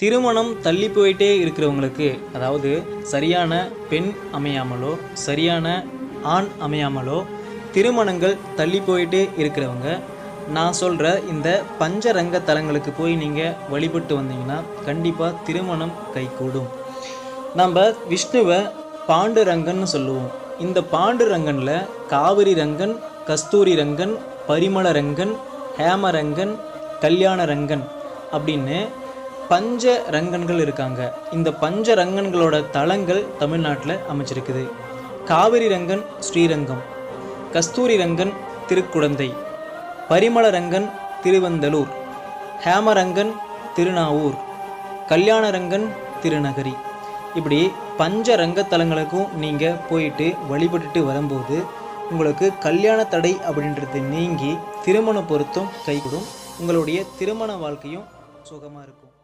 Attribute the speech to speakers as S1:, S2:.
S1: திருமணம் தள்ளி போயிட்டே இருக்கிறவங்களுக்கு அதாவது சரியான பெண் அமையாமலோ சரியான ஆண் அமையாமலோ திருமணங்கள் தள்ளி போயிட்டே இருக்கிறவங்க நான் சொல்கிற இந்த பஞ்சரங்க தலங்களுக்கு போய் நீங்கள் வழிபட்டு வந்தீங்கன்னா கண்டிப்பாக திருமணம் கைகூடும். நம்ம விஷ்ணுவை பாண்டுரங்கன்னு சொல்லுவோம். இந்த பாண்டுரங்கனில் காவிரி ரங்கன் கஸ்தூரி ரங்கன் பரிமள ரங்கன் ஹேமரங்கன் கல்யாண ரங்கன் அப்படின்னு பஞ்ச ரங்கன்கள் இருக்காங்க. இந்த பஞ்ச ரங்கன்களோட தலங்கள் தமிழ்நாட்டில் அமைச்சிருக்குது காவிரி ரங்கன் ஸ்ரீரங்கம். கஸ்தூரி ரங்கன் திருக்குடந்தை. பரிமள ரங்கன் திருவந்தலூர். ஹேமரங்கன் திருநாவூர். கல்யாணரங்கன் திருநகரி. இப்படி பஞ்ச ரங்கத்தலங்களுக்கும் நீங்கள் போயிட்டு வழிபட்டுட்டு வரும்போது உங்களுக்கு கல்யாண தடை அப்படின்றது நீங்கி திருமண பொருத்தம் கைகூடும். உங்களுடைய திருமண வாழ்க்கையும் சுகமாக இருக்கும்.